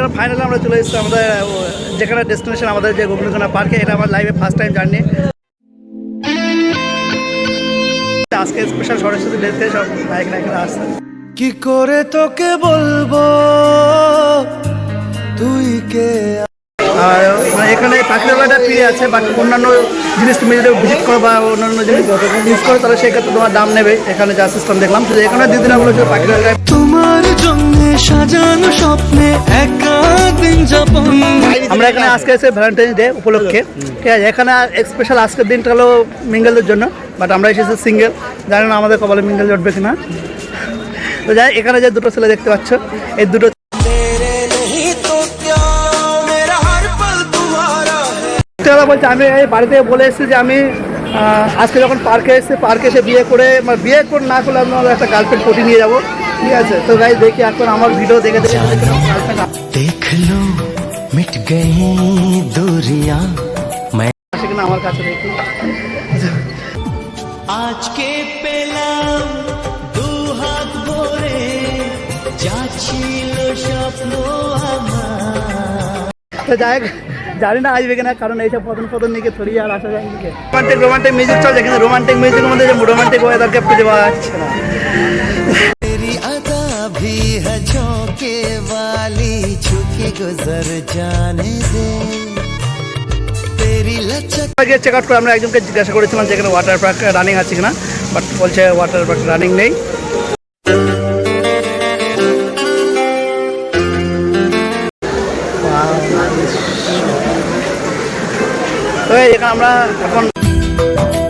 এখানে ফাইনালি আমরা চলে এসেছি আমাদের যেখানে ডেস্টিনেশন আমাদের যে গোবিন্দখানা পার্কে এটা আমার লাইফে ফার্স্ট টাইম জার্নি আজকে স্পেশাল সরস্বতী ডেতে সব বাইক এখানে আসছে। কি করে তোকে বলব? তুই কে? আর মানে এখানে পাখিরালয়টা ফ্রি আছে বাট অন্যান্য জিনিস তুমি যদি ভিজিট করো বা অন্যান্য জিনিস ইউজ করো তাহলে সেক্ষেত্রে তোমার দাম নেবে। এখানে যা সিস্টেম দেখলাম এখানে দিদিরা বলেছে পাখিরালয় তোমার জন্য সাজানো স্বপ্নে একা দিন যাপন। আমরা এখানে আজকে এসে ভ্যালেন্টাইন ডে উপলক্ষে। ঠিক আছে এখানে স্পেশাল আজকের দিনটা হলো মিঙ্গেলদের জন্য বাট আমরা এসেছি সিঙ্গেল জানি না আমাদের কপালে মিঙ্গেল জটবে কিনা। তো যাই এখানে যে দুটো ছেলে দেখতে পাচ্ছ এই দুটো বলছে আমি এই বাড়িতে বলে এসেছি যে আমি আজকে যখন পার্কে এসেছি পার্কে এসে বিয়ে করে মানে বিয়ে করে না করলে আমি একটা গার্লফ্রেন্ড প্রতি নিয়ে যাব। ঠিক আছে তো ভাই দেখি এখন আমার ভিডিও মিট কাছে পেলাম দু হাত ভরে যাচ্ছিল জানি না আসবে কিনা কারণ এইসব প্রথম প্রথম দিকে থরি আর আসা যায় রোমান্টিক রোমান্টিক মিউজিক চলছে কিন্তু রোমান্টিক মিউজিকের মধ্যে যে রোমান্টিক ওয়েদারকে খুঁজে পাওয়া যাচ্ছে না। भी है झोंके वाली झुकी गुजर जाने दे तेरी लचक গিয়ে চেক আউট করে আমরা একজনকে জিজ্ঞাসা করেছিলাম যে এখানে ওয়াটার পার্ক রানিং আছে কিনা বাট বলছে ওয়াটার পার্ক রানিং নেই তো এই এখানে আমরা এখন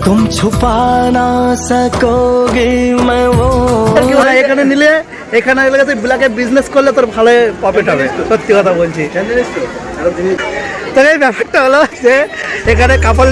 तुम छुपा ना सकोगे मैं वो কি বলে, এখানে নিলে এখানে এলে তুই ব্ল্যাকে বিজনেস করলে তোর ভালো প্রফিট হবে সত্যি কথা বলছি তো এই ব্যাপারটা হলো যে এখানে কাপড়